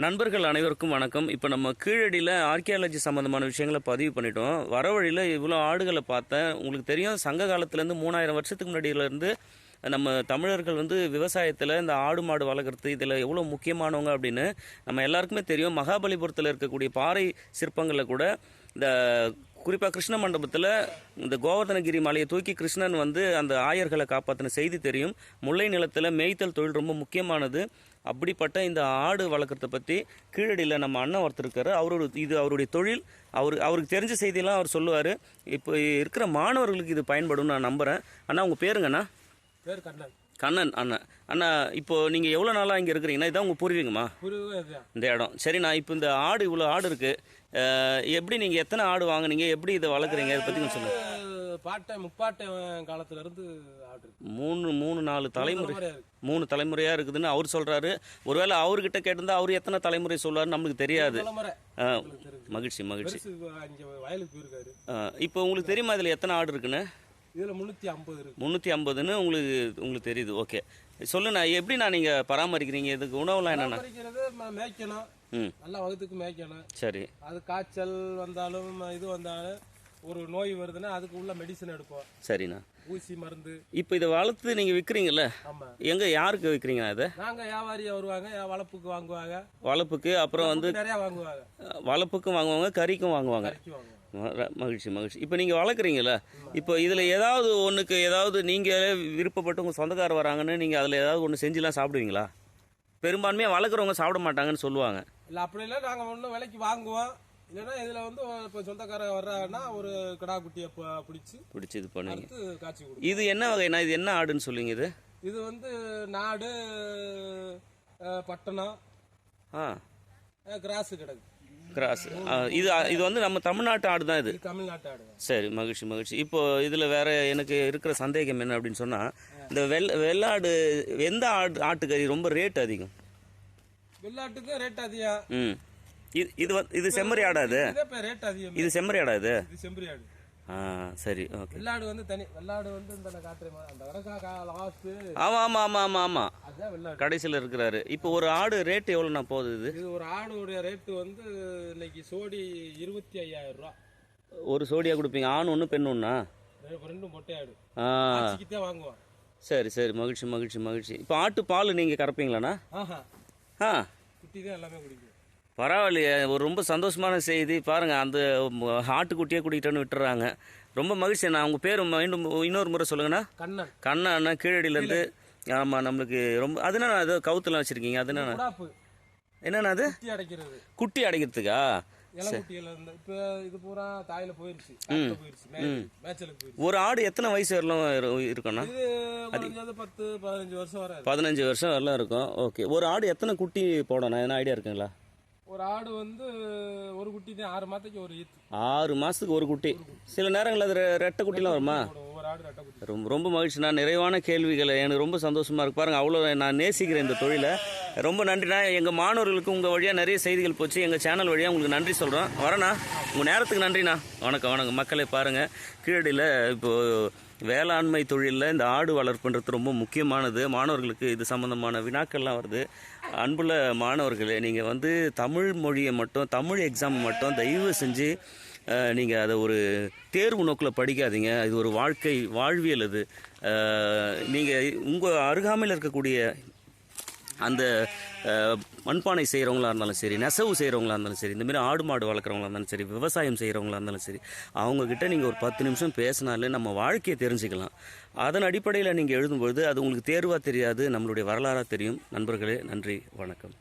நண்பர்கள் அனைவருக்கும் வணக்கம். இப்போ நம்ம கீழடியில் ஆர்கியாலஜி சம்மந்தமான விஷயங்களை பதிவு பண்ணிட்டோம். வர வழியில் இவ்வளோ ஆடுகளை பார்த்தேன். உங்களுக்கு தெரியும் சங்க காலத்துலேருந்து மூணாயிரம் வருஷத்துக்கு முன்னாடியிலேருந்து நம்ம தமிழர்கள் வந்து விவசாயத்தில் இந்த ஆடு மாடு வளர்க்குறது இதில் எவ்வளோ முக்கியமானவங்க அப்படின்னு நம்ம எல்லாருக்குமே தெரியும். மகாபலிபுரத்தில் இருக்கக்கூடிய பாறை சிற்பங்களில் கூட இந்த குறிப்பாக கிருஷ்ண மண்டபத்தில் இந்த கோவர்தனகிரி மலையை தூக்கி கிருஷ்ணன் வந்து அந்த ஆயர்களை காப்பாற்றின செய்தி தெரியும். முல்லை நிலத்தில் மேய்த்தல் தொழில் ரொம்ப முக்கியமானது. அப்படிப்பட்ட இந்த ஆடு வளர்க்குறத பற்றி கீழடியில் நம்ம அண்ணன் ஒருத்தர் இருக்காரு. அவரோட இது அவருடைய தொழில். அவர் அவருக்கு தெரிஞ்ச செய்தியெல்லாம் அவர் சொல்லுவார். இப்போ இருக்கிற மாணவர்களுக்கு இது பயன்படும் நான் நம்புகிறேன் அண்ணா உங்கள் பேருங்கண்ணா? பேர் கண்ணன் கண்ணன் அண்ணன். அண்ணா இப்போ நீங்கள் எவ்வளோ நாளாக இங்கே இருக்கிறீங்கன்னா இதான் உங்கள் பூர்வீகமா? இந்த இடம். சரி நான் இப்போ இந்த ஆடு இவ்வளோ ஆடு இருக்குது எப்படி நீங்கள் எத்தனை ஆடு வாங்குனீங்க? எப்படி இதை வளர்க்குறீங்க? இதை பற்றி சொல்லுங்கள் பாட்டை முப்பாட்டை காலத்துல இருந்து மூணு மூணு நாலு தலைமுறை. தலைமுறையா மூணு தலைமுறையாக இருக்குதுன்னு அவர் சொல்கிறாரு ஒருவேளை அவர்கிட்ட கேட்டிருந்தா அவர் எத்தனை தலைமுறை சொல்றாரு நம்மளுக்கு தெரியாது. மகிழ்ச்சி மகிழ்ச்சி. இப்போ உங்களுக்கு தெரியுமா இதில் எத்தனை ஆடு இருக்குன்னு? இதுல முன்னூத்தி ஐம்பது முந்நூற்றி ஐம்பதுன்னு உங்களுக்கு உங்களுக்கு தெரியுது. ஓகே சொல்லுண்ணா எப்படி நான் நீங்கள் பராமரிக்கிறீங்க? இதுக்கு உணவுலாம் என்னென்ன மேய்க்கணும். ம். நல்லா வகுத்துக்கு மேய்க்கணும். சரி. அது காய்ச்சல் வந்தாலும் இது வந்தாலும் ஒரு நோய் வருதுன்னா அதுக்கு உள்ள மெடிசன் எடுப்போம். சரிண்ணா. ஊசி மருந்து. இப்போ இதை வளர்த்து நீங்கள் விற்கிறீங்கல்ல ஆமா. எங்கே யாருக்கு விற்கிறீங்க இதை? நாங்க வியாபாரியா வருவாங்க வளர்ப்புக்கு வாங்குவாங்க. வளர்ப்புக்கு அப்புறம் வந்து நிறைய வாங்குவாங்க. வளர்ப்புக்கும் வாங்குவாங்க கறிக்கும் வாங்குவாங்க. மகிழ்ச்சி மகிழ்ச்சி. இப்போ நீங்கள் வளர்க்குறீங்களா இப்போ இதில் ஏதாவது ஒன்றுக்கு ஏதாவது நீங்கள் விருப்பப்பட்டு உங்கள் சொந்தக்காரர் வராங்கன்னு நீங்கள் அதில் ஏதாவது ஒன்று செஞ்சுலாம் சாப்பிடுவீங்களா? பெரும்பான்மையாக வளர்க்குறவங்க சாப்பிட மாட்டாங்கன்னு சொல்லுவாங்க. இல்ல அப்படி இல்லை நாங்க ஒன்றும் விலைக்கு வாங்குவோம். இல்லைன்னா இதுல வந்து இப்போ சொந்தக்காரங்க வர்றாங்கன்னா ஒரு கிடா குட்டியை பிடிச்சு பிடிச்சி இது பண்ணுவீங்க காய்ச்சி கொடுக்கும் இது என்ன வகைண்ணா இது என்ன ஆடுன்னு சொல்லுங்க இது? இது வந்து நாடு பட்டணம் ஆ. கிராஸ் கிடக்கு. கிராஸ் இது இது வந்து நம்ம தமிழ்நாட்டு ஆடு தான் இது. தமிழ்நாட்டு ஆடு சரி மகிழ்ச்சி மகிழ்ச்சி. இப்போ இதில் வேற எனக்கு இருக்கிற சந்தேகம் என்ன அப்படின்னு சொன்னால் இந்த வெள் வெள்ளாடு எந்த ஆடு ஆட்டுக்கறி ரொம்ப ரேட் அதிகம். வெள்ளாட்டுக்கு ரேட் அதிகம். ம். இது இது வந்து இது செம்மறி ஆடா இது ரேட் அதிகம். இது செம்மறி ஆடா இது? செம்பரி ஆடு. ஆ சரி ஓகே. வெள்ளாடு வந்து தனி வெள்ளாடு வந்து இந்த காட்டுறேன் அந்த கடக்கா லாஸ்ட் ஆமாம் ஆமாம் ஆமாம் ஆமாம் ஆமாம் அதுதான் வெள்ளாடு. கடைசியில் இருக்கிறாரு. இப்போ ஒரு ஆடு ரேட் எவ்வளோண்ணா போகுது இது? இது ஒரு ஆடுடைய ரேட்டு வந்து இன்னைக்கு சோடி இருபத்தி ஐயாயிரம் ரூபா. ஒரு சோடியாக கொடுப்பீங்க. ஆண் ஒன்று பெண் ஒன்றா ரெண்டும் மொட்டை ஆடு. ஆ. வாங்குவோம் சரி சரி. மகிழ்ச்சி மகிழ்ச்சி மகிழ்ச்சி. இப்போ ஆட்டு பால் நீங்கள் கறப்பீங்களாண்ணா? ஆஹா. ஆ. குட்டி தான் எல்லாமே குடிக்கும். பரவாயில்லையே ஒரு ரொம்ப சந்தோஷமான செய்தி. பாருங்கள் அந்த ஆட்டுக்குட்டியே கூட்டிகிட்டோன்னு விட்டுறாங்க. ரொம்ப மகிழ்ச்சி. நான் உங்கள் பேர் மீண்டும் இன்னொரு முறை சொல்லுங்கண்ணா. கண்ணன். கண்ணா அண்ணா கீழடியிலேருந்து. ஆமாம் நம்மளுக்கு ரொம்ப அது என்ன அது கவுத்துலாம் வச்சுருக்கீங்க. அது என்னண்ணா? அது? குட்டி அடைக்கிறது. குட்டி அடைக்கிறதுக்கா? ஒரு ஆடு எத்தனை வயசு வரலாம் இரு- இருக்குண்ணா இது குறைஞ்சது பத்து பதினஞ்சு வருஷம் வராது. பதினஞ்சு வருஷம் வரலாம் இருக்கும். ஓகே. ஒரு ஆடு எத்தனை குட்டி போடணும்? என்ன ஐடியா இருக்குங்களா? ஒரு ஆடு வந்து ஒரு குட்டி தான் ஆறு மாதத்துக்கு ஒரு ஈத்து. ஆறு மாதத்துக்கு ஒரு குட்டி. சில நேரங்களில் அது ரெட்டை குட்டிலாம் வருமா. ஒவ்வொரு ஆடு ரெட்டை குட்டி. ரொம்ப ரொம்ப மகிழ்ச்சி. நான் நிறைவான கேள்விகளை எனக்கு ரொம்ப சந்தோஷமா இருக்கு. பாருங்க அவ்வளோ நான் நேசிக்கிறேன் இந்த தொழிலை. ரொம்ப நன்றிண்ணா. எங்கள் மாணவர்களுக்கு உங்கள் வழியாக நிறைய செய்திகள் போச்சு. எங்கள் சேனல் வழியாக உங்களுக்கு நன்றி சொல்கிறோம் வரேண்ணா. உங்கள் நேரத்துக்கு நன்றிண்ணா. வணக்கம் வணக்கம். மக்களை பாருங்கள் கீழடியில் இப்போது வேளாண்மை தொழிலில் இந்த ஆடு வளர்ப்புன்றது ரொம்ப முக்கியமானது. மாணவர்களுக்கு இது சம்மந்தமான வினாக்கள்லாம் வருது. அன்புள்ள மாணவர்களே நீங்கள் வந்து தமிழ் மொழியை மட்டும் தமிழ் எக்ஸாம் மட்டும் தயவு செஞ்சு நீங்கள் அதை ஒரு தேர்வு நோக்கில் படிக்காதீங்க. இது ஒரு வாழ்க்கை வாழ்வியல் அது நீங்கள் உங்கள் அருகாமையில் இருக்கக்கூடிய அந்த மண்பானை செய்கிறவங்களா இருந்தாலும் சரி நெசவு செய்கிறவங்களா இருந்தாலும் சரி இந்தமாரி ஆடு மாடு வளர்க்குறவங்களா இருந்தாலும் சரி விவசாயம் செய்கிறவங்களா இருந்தாலும் சரி அவங்கக்கிட்ட நீங்கள் ஒரு பத்து நிமிஷம் பேசினாலே நம்ம வாழ்க்கையை தெரிஞ்சுக்கலாம். அதன் அடிப்படையில் நீங்கள் எழுதும்பொழுது அது உங்களுக்கு தேர்வாக தெரியாது நம்மளுடைய வரலாறாக தெரியும். நண்பர்களே நன்றி வணக்கம்.